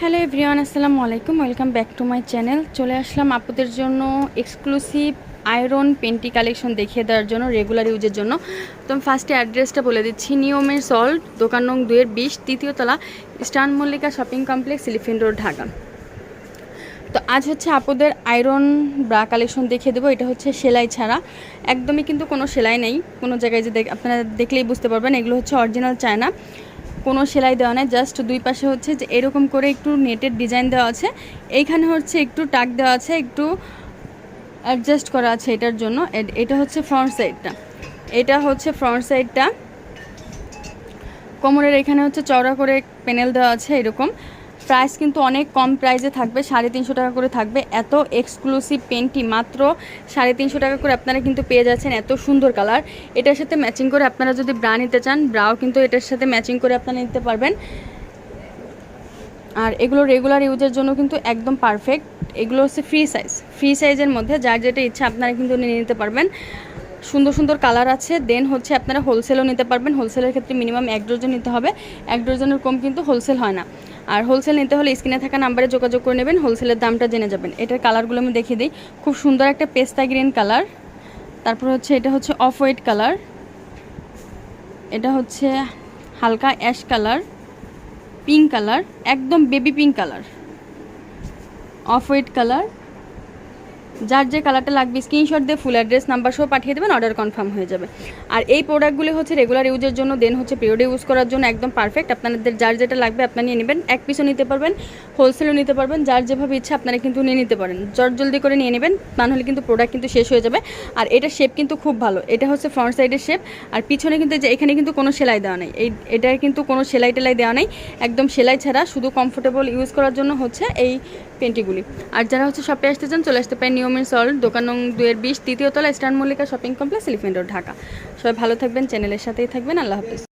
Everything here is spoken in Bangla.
হ্যালো এভরিওয়ান, আসসালামু আলাইকুম। Welcome back to my channel. চলে আসলাম আপুদের জন্য এক্সক্লুসিভ আয়রন পেন্টি কালেকশন দেখিয়ে দেওয়ার জন্য, রেগুলার ইউজের জন্য। তো আমি ফার্স্টে অ্যাড্রেসটা বলে দিচ্ছি। নিয়মের সল্ট দোকান নং দুয়ের বিশ, তৃতীয় তলা star Mallika shopping complex elephant road Dhaka. তো আজ হচ্ছে আপুদের আয়রন ব্রা কালেকশন দেখিয়ে দেবো। এটা হচ্ছে সেলাই ছাড়া। একদমই কিন্তু কোনো সেলাই নেই। কোনো জায়গায় যে আপনারা দেখলেই বুঝতে পারবেন, এগুলো হচ্ছে অরিজিনাল চায়না। কোনো সেলাই দেওয়া নেই জাস্ট দুই পাশে হচ্ছে যে এরকম করে একটু নেটের ডিজাইন দেওয়া আছে। এইখানে হচ্ছে একটু টাক দেওয়া আছে, একটু অ্যাডজাস্ট করা আছে এটার জন্য। এটা হচ্ছে ফ্রন্ট সাইডটা এটা হচ্ছে ফ্রন্ট সাইডটা কোমরের এখানে হচ্ছে চওড়া করে প্যানেল দেওয়া আছে এরকম। প্রাইস কিন্তু অনেক কম প্রাইসে থাকবে, সাড়ে তিনশো টাকা করে থাকবে। এত এক্সক্লুসিভ পেনটি মাত্র সাড়ে তিনশো টাকা করে আপনারা কিন্তু পেয়ে যাচ্ছেন এত সুন্দর কালার। এটার সাথে ম্যাচিং করে আপনারা যদি ব্রা নিতে চান ব্রাও কিন্তু এটার সাথে ম্যাচিং করে আপনারা নিতে পারবেন। আর এগুলো রেগুলার ইউজের জন্য কিন্তু একদম পারফেক্ট এগুলো হচ্ছে ফ্রি সাইজ ফ্রি সাইজের মধ্যে যার যেটা ইচ্ছা আপনারা কিন্তু নিয়ে নিতে পারবেন। সুন্দর সুন্দর কালার আছে। দেন হচ্ছে আপনারা হোলসেলও নিতে পারবেন। হোলসেলের ক্ষেত্রে মিনিমাম এক ডজন নিতে হবে। এক ডজনের কম কিন্তু হোলসেল হয় না। আর হোলসেল নিতে হলে স্ক্রিনে থাকা নাম্বারে যোগাযোগ করে নেবেন। হোলসেলের দামটা জেনে যাবেন। এটার কালারগুলো আমি দেখিয়ে দিই। খুব সুন্দর একটা পেস্তা গ্রিন কালার তারপর হচ্ছে এটা হচ্ছে অফ হোয়াইট কালার এটা হচ্ছে হালকা অ্যাশ কালার পিঙ্ক কালার একদম baby pink colour off white colour যার যে কালারটা লাগবে স্ক্রিনশট দিয়ে ফুল অ্যাড্রেস নাম্বার সহ পাঠিয়ে দেবেন অর্ডার কনফার্ম হয়ে যাবে। আর এই প্রোডাক্টগুলি হচ্ছে রেগুলার ইউজের জন্য দেন হচ্ছে পিরিয়ডে ইউজ করার জন্য একদম পারফেক্ট আপনাদের যার যেটা লাগবে, আপনারা নিয়ে নেবেন। এক পিসও নিতে পারবেন হোলসেলও নিতে পারবেন, যার যেভাবে ইচ্ছা আপনারা কিন্তু নিয়ে নিতে পারেন। জট জলদি করে নিয়ে নেবেন, তা নাহলে কিন্তু প্রোডাক্ট কিন্তু শেষ হয়ে যাবে। আর এটা শেপ কিন্তু খুব ভালো। এটা হচ্ছে ফ্রন্ট সাইডের শেপ আর পিছনে কিন্তু যে, এখানে কিন্তু কোনো সেলাই দেওয়া নেই। এই এটার কিন্তু কোনো সেলাই টেলাই দেওয়া নেই। একদম সেলাই ছাড়া, শুধু কমফোর্টেবল ইউজ করার জন্য হচ্ছে এই পেন্টিগুলি। আর যারা হচ্ছে শপে আসতে চান, চলে আসতে পারেন নিয়মের সল দোকান নং দুয়ের বিশ, তৃতীয় তলা, star Mallika shopping complex elephant road, Dhaka. সবাই ভালো থাকবেন, চ্যানেলের সাথেই থাকবেন। আল্লাহ হাফিজ।